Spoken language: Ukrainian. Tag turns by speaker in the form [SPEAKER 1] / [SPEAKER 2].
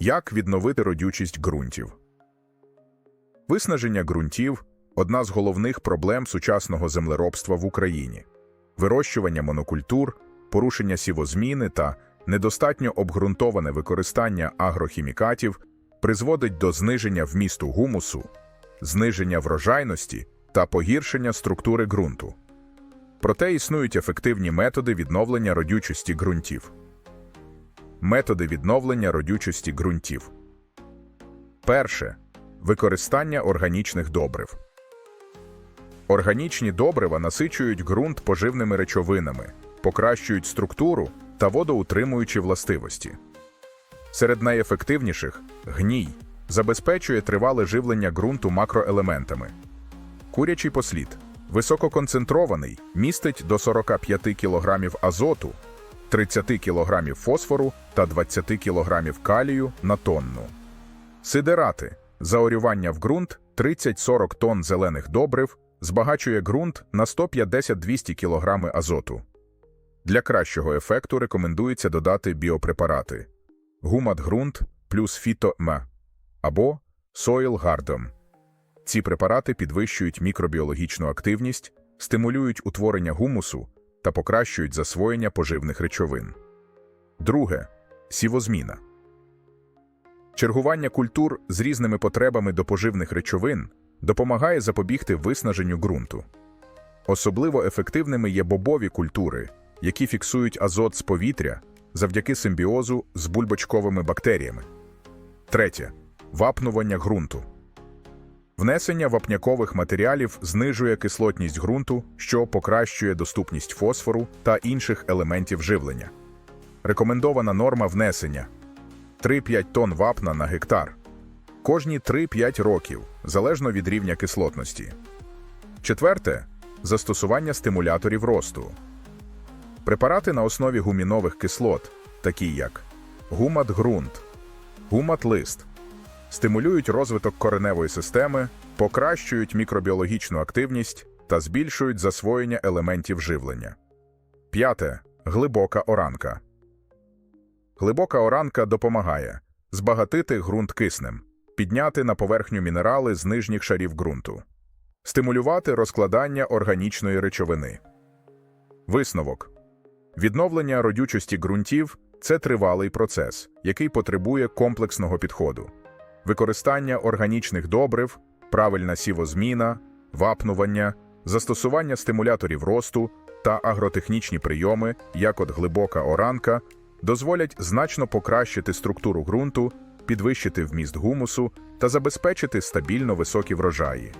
[SPEAKER 1] Як відновити родючість ґрунтів? Виснаження ґрунтів одна з головних проблем сучасного землеробства в Україні. Вирощування монокультур, порушення сівозміни та недостатньо обґрунтоване використання агрохімікатів призводить до зниження вмісту гумусу, зниження врожайності та погіршення структури ґрунту. Проте існують ефективні методи відновлення родючості ґрунтів. Методи відновлення родючості ґрунтів. Перше використання органічних добрив. Органічні добрива насичують ґрунт поживними речовинами, покращують структуру та водоутримуючі властивості. Серед найефективніших гній забезпечує тривале живлення ґрунту макроелементами. Курячий послід висококонцентрований, містить до 45 кг азоту, 30 кг фосфору та 20 кг калію на тонну. Сидерати заорювання в ґрунт 30-40 тонн зелених добрив збагачує ґрунт на 150-200 кг азоту. Для кращого ефекту рекомендується додати біопрепарати гумат ґрунт плюс фіто-м або Soil Gardem. Ці препарати підвищують мікробіологічну активність, стимулюють утворення гумусу та покращують засвоєння поживних речовин. Друге сівозміна. Чергування культур з різними потребами до поживних речовин допомагає запобігти виснаженню ґрунту. Особливо ефективними є бобові культури, які фіксують азот з повітря завдяки симбіозу з бульбочковими бактеріями. Третє вапнування ґрунту. Внесення вапнякових матеріалів знижує кислотність ґрунту, що покращує доступність фосфору та інших елементів живлення. Рекомендована норма внесення 3-5 тонн вапна на гектар. Кожні 3-5 років, залежно від рівня кислотності. Четверте застосування стимуляторів росту. Препарати на основі гумінових кислот, такі як гумат-ґрунт, гумат-лист, стимулюють розвиток кореневої системи, покращують мікробіологічну активність та збільшують засвоєння елементів живлення. П'яте глибока оранка. Глибока оранка допомагає збагатити ґрунт киснем, підняти на поверхню мінерали з нижніх шарів ґрунту, стимулювати розкладання органічної речовини. Висновок відновлення родючості ґрунтів це тривалий процес, який потребує комплексного підходу. Використання органічних добрив, правильна сівозміна, вапнування, застосування стимуляторів росту та агротехнічні прийоми, як от глибока оранка, дозволять значно покращити структуру ґрунту, підвищити вміст гумусу та забезпечити стабільно високі врожаї.